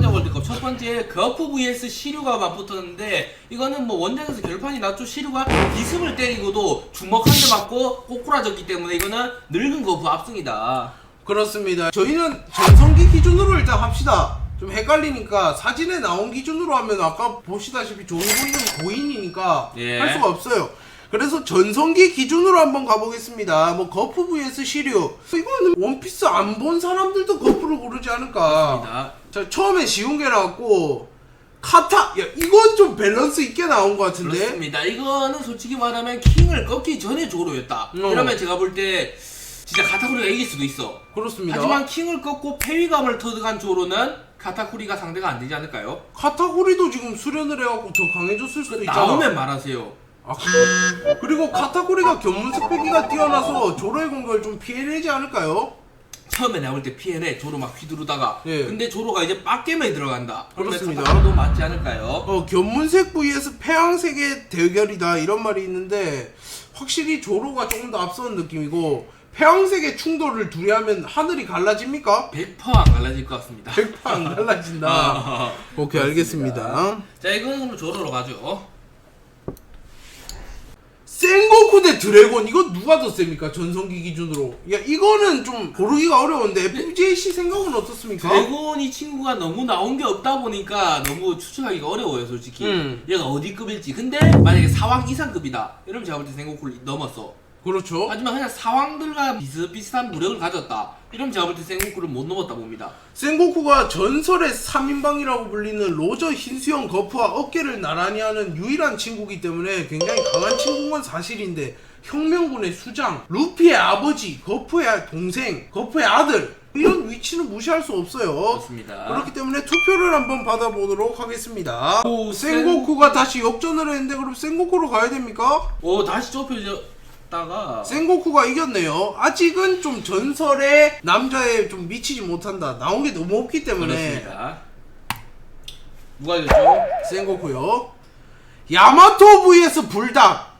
왕자 월드컵 첫 번째 거프 vs 시류가 맞붙었는데 이거는 뭐 원작에서 결판이 났죠 시류가 기습을 때리고도 주먹 한 대 맞고 꼬꾸라졌기 때문에 이거는 늙은 거프 압승이다 그렇습니다. 저희는 전성기 기준으로 일단 합시다. 좀 헷갈리니까 사진에 나온 기준으로 하면 아까 보시다시피 조이보이는 고인이니까 예. 할 수가 없어요. 그래서 전성기 기준으로 한번 가보겠습니다. 뭐 거프 vs 시류. 이거는 원피스 안 본 사람들도 거프를 고르지 않을까. 자 처음에 쉬운 게 나왔고 카타. 야 이건 좀 밸런스 있게 나온 것 같은데. 그렇습니다 이거는 솔직히 말하면 킹을 꺾기 전에 조로였다 어. 이러면 제가 볼 때 진짜 가타쿠리가 이길 수도 있어 그렇습니다. 하지만 킹을 꺾고 패위감을 터득한 조로는 가타쿠리가 상대가 안 되지 않을까요? 카타고리도 지금 수련을 해갖고 더 강해졌을 수도 있잖아. 나오면 말하세요 아, 그- 그리고 카타쿠리가 견문색 패기가 뛰어나서 조로의 공격을 좀 피해내지 않을까요? 처음에 나올 때 피해내 조로 막 휘두르다가 예. 근데 조로가 이제 빡겜에 들어간다 그러면 그렇습니다. 카타쿠리도 맞지 않을까요? 어, 견문색 vs 폐양색의 대결이다 이런 말이 있는데 확실히 조로가 조금 더 앞서는 느낌이고 폐양색의 충돌을 둘이 하면 하늘이 갈라집니까? 100%안 갈라질 것 같습니다 100%안 갈라진다. 아, 오케이 알겠습니다. 자 이거는 그럼 조로로 가죠 센고쿠 대 드래곤 이거 누가 더 셉니까? 전성기 기준으로. 야 이거는 좀 고르기가 어려운데 FJC 생각은 어떻습니까? 드래곤 이 친구가 너무 나온 게 없다 보니까 너무 추측하기가 어려워요 솔직히 음. 얘가 어디 급일지 근데 만약에 사왕 이상급이다 이러면 제가 볼 때 생고쿠를 넘었어 그렇죠. 하지만 그냥 사왕들과 비슷비슷한 무력을 가졌다 이러면 제가 볼 때 생고쿠를 못 넘었다 봅니다 센고쿠가 전설의 3인방이라고 불리는 로저 흰수염 거프와 어깨를 나란히 하는 유일한 친구이기 때문에 굉장히 강한 친구인 건 사실인데 혁명군의 수장, 루피의 아버지, 거프의 동생, 거프의 아들 이런 위치는 무시할 수 없어요. 그렇습니다 그렇기 때문에 투표를 한번 받아보도록 하겠습니다. 오, 센고쿠가 다시 역전을 했는데 그럼 센고쿠로 가야 됩니까? 오 다시 좁혀 졌다가 센고쿠가 이겼네요. 아직은 좀 전설의 남자에 좀 미치지 못한다. 나온 게 너무 없기 때문에. 그렇습니다 누가 이겼죠? 센고쿠요. 야마토 vs 불닭.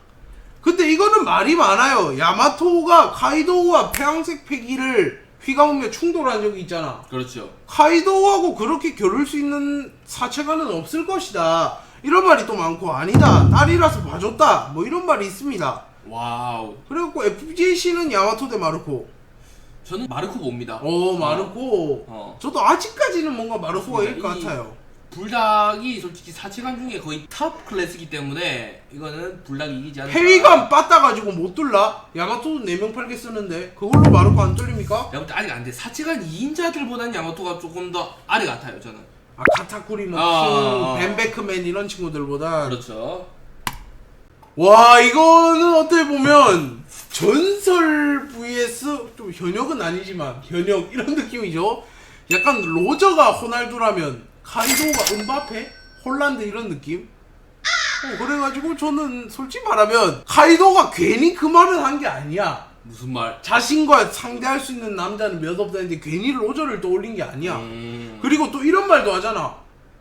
근데 이거는 말이 많아요. 야마토가 카이도우와 폐양색 패기를 휘감으며 충돌한 적이 있잖아. 그렇죠 카이도우하고 그렇게 겨룰 수 있는 사체가는 없을 것이다. 이런 말이 또 많고 아니다. 딸이라서 봐줬다. 뭐 이런 말이 있습니다. 와우 그래갖고 FJC는 야마토 대 마르코. 저는 마르코 봅니다 오 마르코. 어. 저도 아직까지는 뭔가 마르코가 이길 것 이- 같아요. 불닭이 솔직히 사체관 중에 거의 탑 클래스이기 때문에 이거는 불닭이 이기지 않을까 페이감 빠따가지고 못 뚫라? 야마토도 4명 팔게 쓰는데 그걸로 마르코 안 뚫립니까? 내가 볼때 아직 안 돼 사체관 2인자들보다는 야마토가 조금 더 아래 같아요 저는 아 카타쿠리 뭐 아, 킹, 아. 벤베크맨 이런 친구들보다 그렇죠 와 이거는 어떻게 보면 전설 vs 좀 현역은 아니지만 현역 이런 느낌이죠. 약간 로저가 호날두라면 카이도가 은바페? 홀란드 이런 느낌? 어, 그래가지고 저는 솔직히 말하면 카이도가 괜히 그 말을 한 게 아니야. 무슨 말? 자신과 상대할 수 있는 남자는 몇 없다 했는데 괜히 로저를 떠올린 게 아니야. 음... 그리고 또 이런 말도 하잖아.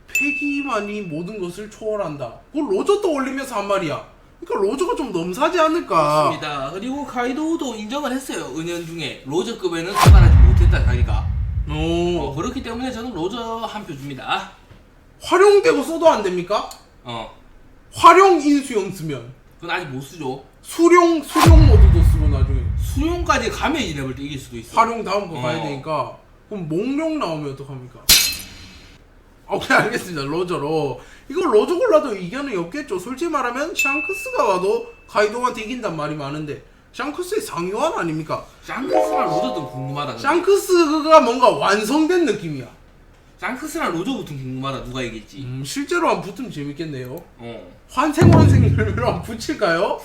패기만이 모든 것을 초월한다. 그걸 로저 떠올리면서 한 말이야 그러니까 로저가 좀 넘사지 않을까. 맞습니다. 그리고 카이도우도 인정을 했어요. 은연중에. 로저급에는 도달하지 못했다 자기가. 어, 오. 그렇기 때문에 저는 로저 한 표 줍니다. 활용되고 써도 안 됩니까? 어. 활용 인수형 쓰면. 그건 아직 못 쓰죠. 수룡 수룡 모드도 쓰고 나중에. 수용까지 가면 이제 볼때 이길 수도 있어 활용 다음 거 가야 어. 되니까. 그럼 몽룡 나오면 어떡합니까? 오케이 알겠습니다. 로저로. 이거 로저 골라도 이견은 없겠죠. 솔직히 말하면 샹크스가 와도 카이도한테 이긴단 말이 많은데 샹크스의 상위완 아닙니까? 샹크스랑 로저도 궁금하다 근데. 샹크스가 뭔가 완성된 느낌이야. 샹크스랑 로저부터 궁금하다 누가 이길지. 음, 실제로 한번 붙으면 재밌겠네요. 어. 환생 환생을 한번 붙일까요?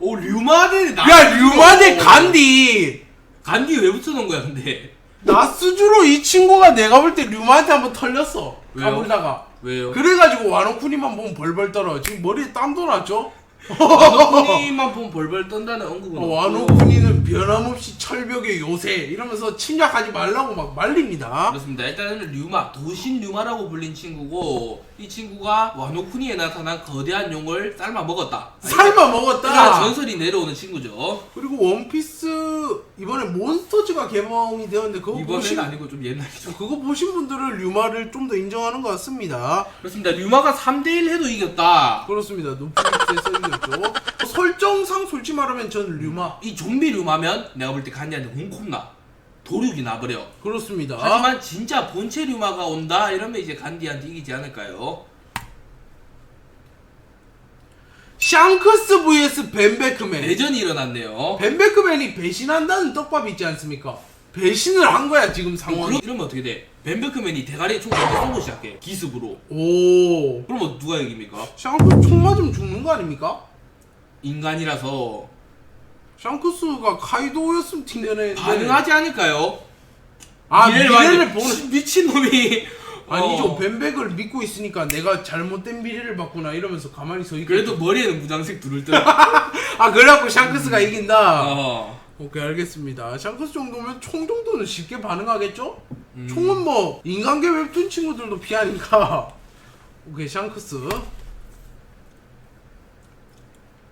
오 류마데 나 야 류마데 간디! 간디 왜 붙여놓은 거야 근데 나스주로 이 친구가 내가 볼 때 류마한테 한번 털렸어 왜요? 까불다가 왜요? 그래가지고 와노쿠니만 보면 벌벌 떨어 지금 머리에 땀도 났죠? 와노쿠니만 보면 벌벌 떤다는 언급은 어, 없고. 와노쿠니는 변함없이 철벽의 요새 이러면서 침략하지 말라고 막 말립니다 그렇습니다 일단은 류마 도신 류마라고 불린 친구고 이 친구가 와노쿠니에 나타난 거대한 용을 삶아 먹었다 삶아 이런 먹었다 전설이 내려오는 친구죠 그리고 원피스 이번에 몬스터즈가 개봉이 되었는데 그거 이번에는 보신 아니고 좀 옛날이죠. 그거 보신 분들은 류마를 좀 더 인정하는 것 같습니다. 그렇습니다. 류마가 3대1 해도 이겼다. 그렇습니다. 높이에서 이 겼죠. 설정상 솔직히 말하면 저는 류마 이 좀비 류마면 내가 볼 때 간디한테 홍콩나 도륙이 나버려. 그렇습니다. 하지만 진짜 본체 류마가 온다 이러면 이제 간디한테 이기지 않을까요? 샹크스 vs 벤베크맨. 내전이 일어났네요. 벤베크맨이 배신한다는 떡밥 있지 않습니까? 배신을 한 거야 지금 어, 상황이. 그럼 이러면 어떻게 돼? 벤베크맨이 대가리에 총 먼저 쏘고 시작해. 기습으로. 오. 그러면 누가 이깁니까? 샹크스 총 맞으면 죽는 거 아닙니까? 인간이라서 샹크스가 카이도였으면 튕겨내는데 반응하지 않을까요? 아 미래를 미래를 보는 미친 놈이 아니죠 어. 벤백을 믿고 있으니까 내가 잘못된 미래를 봤구나 이러면서 가만히 서 있겠죠 그래도 머리에는 무장색 둘을 떠. 아 그래갖고 샹크스가 이긴다 어. 오케이 알겠습니다 샹크스 정도면 총 정도는 쉽게 반응하겠죠? 음. 총은 뭐 인간계 웹툰 친구들도 피하니까 오케이 샹크스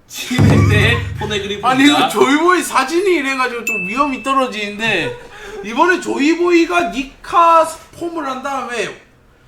치맥대 포네그리프. 아니 이거 조이보이 사진이 이래가지고 좀 위험이 떨어지는데 이번에 조이보이가 니카 폼을 한 다음에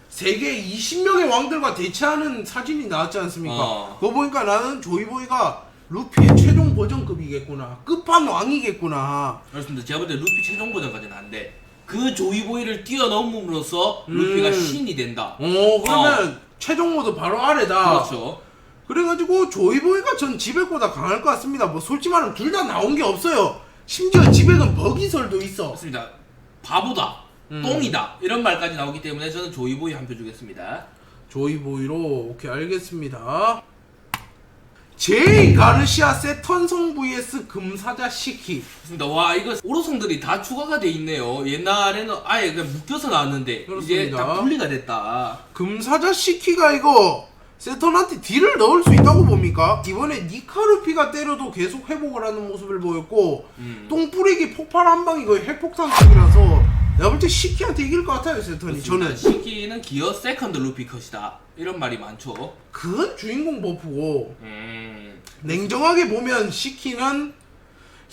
세계 20명의 왕들과 대치하는 사진이 나왔지 않습니까? 어. 그거 보니까 나는 조이보이가 루피의 최종 버전급이겠구나 끝판왕이겠구나 그렇습니다. 제가 볼 때 루피 최종 버전까지는 안 돼. 그 조이보이를 뛰어넘음으로써 루피가 음. 신이 된다. 어 그러면 최종 모드 바로 아래다 그렇죠. 그래가지고 조이보이가 전 지백보다 강할 것 같습니다 뭐 솔직히 말하면 둘 다 나온 게 없어요 심지어 지백은 버기설도 있어 그렇습니다. 바보다. 음. 똥이다. 이런 말까지 나오기 때문에 저는 조이보이 한 표 주겠습니다. 조이보이로 오케이 알겠습니다. 제이 가르시아 세턴성 vs 금사자 시키. 와 이거 오로성들이 다 추가가 돼 있네요. 옛날에는 아예 그냥 묶여서 나왔는데 이제 그렇습니다. 다 분리가 됐다. 금사자 시키가 이거 세턴한테 딜을 넣을 수 있다고 봅니까? 이번에 니카루피가 때려도 계속 회복을 하는 모습을 보였고 음. 똥뿌리기 폭발 한 방이 거의 핵폭탄급이라서 내가 볼 때 시키한테 이길 것 같아요 세턴이. 저는 시키는 기어 세컨드 루피 컷이다. 이런 말이 많죠. 그건 주인공 버프고 음. 냉정하게 보면 시키는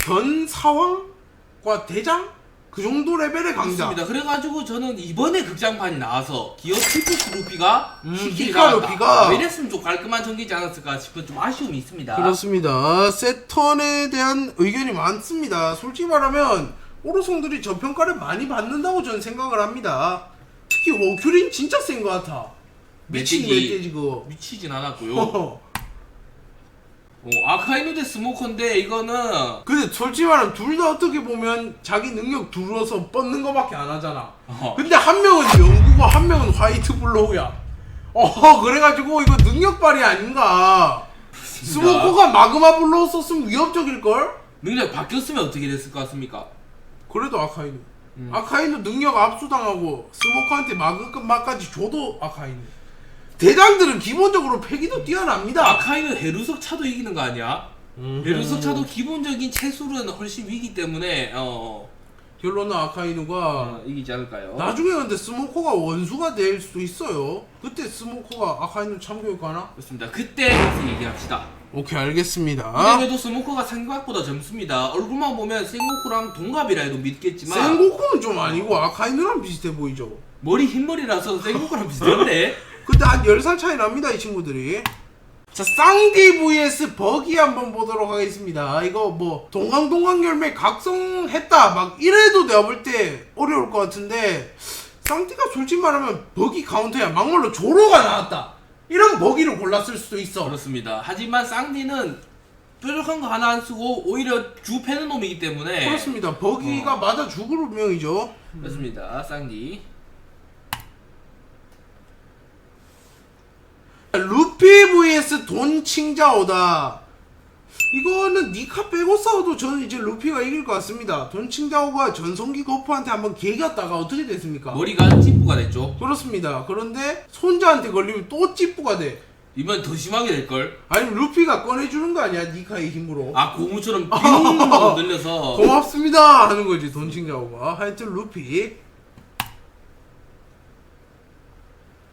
현 사왕과 대장 그 정도 레벨의 강자. 그렇습니다. 그래가지고 저는 이번에 극장판이 나와서 기어 티프스 루피가 음, 시키를 잡았다. 루피가. 왜 이랬으면 좀 깔끔한 전개지 않았을까 싶은 좀 아쉬움이 있습니다. 그렇습니다. 세턴에 대한 의견이 많습니다. 솔직히 말하면 오로송들이 저평가를 많이 받는다고 저는 생각을 합니다. 특히 워큐린 진짜 센 것 같아. 미친 멧돼지. 멧돼지 그거. 미치진 않았고요. 어, 아카이누 대 스모커인데 이거는 근데 솔직히 말하면 둘 다 어떻게 보면 자기 능력 둘러서 뻗는 거밖에 안 하잖아. 어, 근데 한 명은 영구고 한 명은 화이트 블로우야. 어 그래가지고 이거 능력 발휘 아닌가. 스모커가 마그마 블로우 썼으면 위협적일 걸. 능력 바뀌었으면 어떻게 됐을 것 같습니까? 그래도 아카이누. 음. 아카이누 능력 압수당하고 스모커한테 마그마까지 줘도 아카이누. 대장들은 기본적으로 패기도 뛰어납니다. 아카이누 헤루석 차도 이기는 거 아니야? 음. 헤루석 차도 기본적인 체수는 훨씬 위기 때문에 어, 결론은 아카이누가 어, 이기지 않을까요? 나중에 근데 스모커가 원수가 될 수도 있어요. 그때 스모커가 아카이누 참교육하나? 그렇습니다. 그때 가서 얘기합시다. 오케이 알겠습니다. 그래도 스모커가 생각보다 젊습니다. 얼굴만 보면 생고쿠랑 동갑이라 해도 믿겠지만 센고쿠는 좀 아니고 아카이누랑 비슷해 보이죠. 머리 흰머리라서 생고쿠랑 비슷한데 근데 한 10살 차이 납니다 이 친구들이 자 쌍디 vs 버기 한번 보도록 하겠습니다. 이거 뭐 동강동강 열매 각성했다. 막 이래도 내가 볼 때 어려울 것 같은데 쌍디가 솔직히 말하면 버기 카운터야 막말로 조로가 나왔다. 이런 버기를 골랐을 수도 있어. 그렇습니다. 하지만 쌍디는 뾰족한 거 하나 안 쓰고 오히려 주 패는 놈이기 때문에 그렇습니다. 버기가 맞아 죽을 운명이죠. 그렇습니다. 쌍디 루피 vs 돈 칭자오다. 이거는 니카 빼고 싸워도 저는 이제 루피가 이길 것 같습니다. 돈 칭자오가 전성기 거프한테 한번 개겼다가 어떻게 됐습니까? 머리가 찌뿌가 됐죠. 그렇습니다. 그런데 손자한테 걸리면 또 찌뿌가 돼. 이번 더 심하게 될 걸. 아니면 루피가 꺼내주는 거 아니야 니카의 힘으로. 아 고무처럼 빙 하고 늘려서 고맙습니다 하는 거지 돈 칭자오가. 하여튼 루피.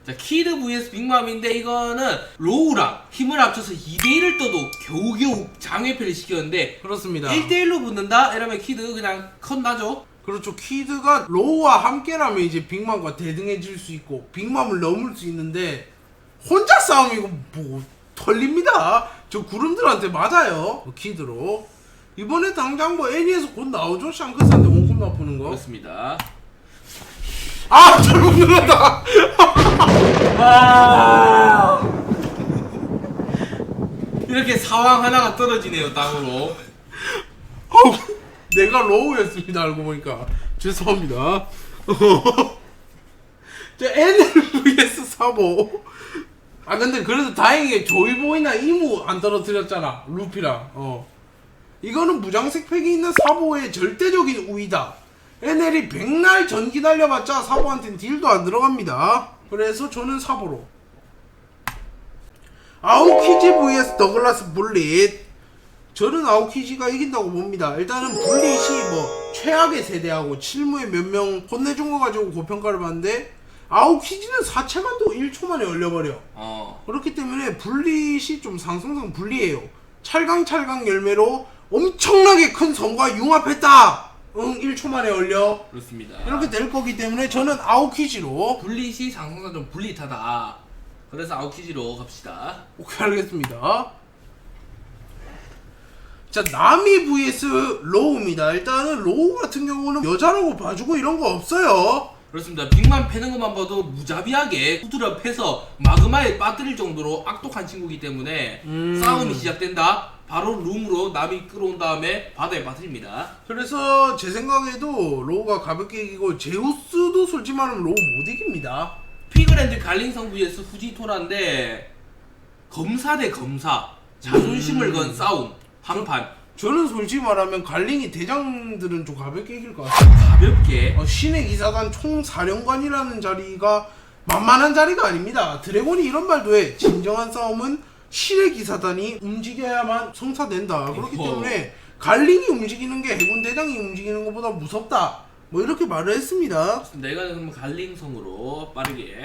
자 키드 vs 빅맘인데 이거는 로우랑 힘을 합쳐서 2대1을 떠도 겨우겨우 장외패를 시켰는데 그렇습니다. 1대1로 붙는다? 이러면 키드 그냥 컷 나죠? 그렇죠. 키드가 로우와 함께라면 이제 빅맘과 대등해질 수 있고 빅맘을 넘을 수 있는데 혼자 싸움이고 뭐 털립니다. 저 구름들한테 맞아요. 뭐 키드로. 이번에 당장 뭐 애니에서 곧 나오죠. 샹크스한테 원컵 나쁘는 거. 그렇습니다 아 잘못 눌렀다. 이렇게 사왕 하나가 떨어지네요 땅으로 내가 로우였습니다. 알고 보니까 죄송합니다. 저 NL vs 사보. 아 근데 그래도 다행히 조이보이나 이무 안 떨어뜨렸잖아. 루피랑. 어. 이거는 무장색 팩이 있는 사보의 절대적인 우위다. NL이 백날 전기 날려봤자 사보한테는 딜도 안 들어갑니다. 그래서 저는 사보로. 아우키지 vs 더글라스 블릿. 저는 아우키지가 이긴다고 봅니다. 일단은 블릿이 뭐 최악의 세대하고 칠무에 몇 명 혼내준 거 가지고 고평가를 받는데 아우키지는 사체만도 1초 만에 얼려버려. 어 그렇기 때문에 블릿이 좀 상승상 불리해요. 찰강찰강 열매로 엄청나게 큰 성과 융합했다. 응, 1초 만에 얼려. 그렇습니다 이렇게 될 거기 때문에 저는 아우키지로 블릿이 상승상 좀 블릿하다 그래서 아웃키지로 갑시다 오케이 알겠습니다. 자 나미 vs 로우입니다. 일단은 로우 같은 경우는 여자라고 봐주고 이런 거 없어요. 그렇습니다 빅만 패는 것만 봐도 무자비하게 후드려 패서 마그마에 빠뜨릴 정도로 악독한 친구이기 때문에 음. 싸움이 시작된다 바로 룸으로 남이 끌어온 다음에 바다에 빠뜨립니다 그래서 제 생각에도 로우가 가볍게 이기고 제우스도 솔직히 말하면 로우 못 이깁니다. 피그랜드 갈링성 vs 후지토라인데 검사 대 검사 자존심을 음. 건 싸움 한판 저는 솔직히 말하면 갈링이 대장들은 좀 가볍게 이길 것 같아요. 가볍게 어, 신의 기사단 총사령관이라는 자리가 만만한 자리가 아닙니다. 드래곤이 이런 말도 해. 진정한 싸움은 신의 기사단이 움직여야만 성사된다. 그렇기 어허. 때문에 갈링이 움직이는 게 해군 대장이 움직이는 것보다 무섭다. 뭐 이렇게 말을 했습니다. 내가 그럼 갈링성으로 빠르게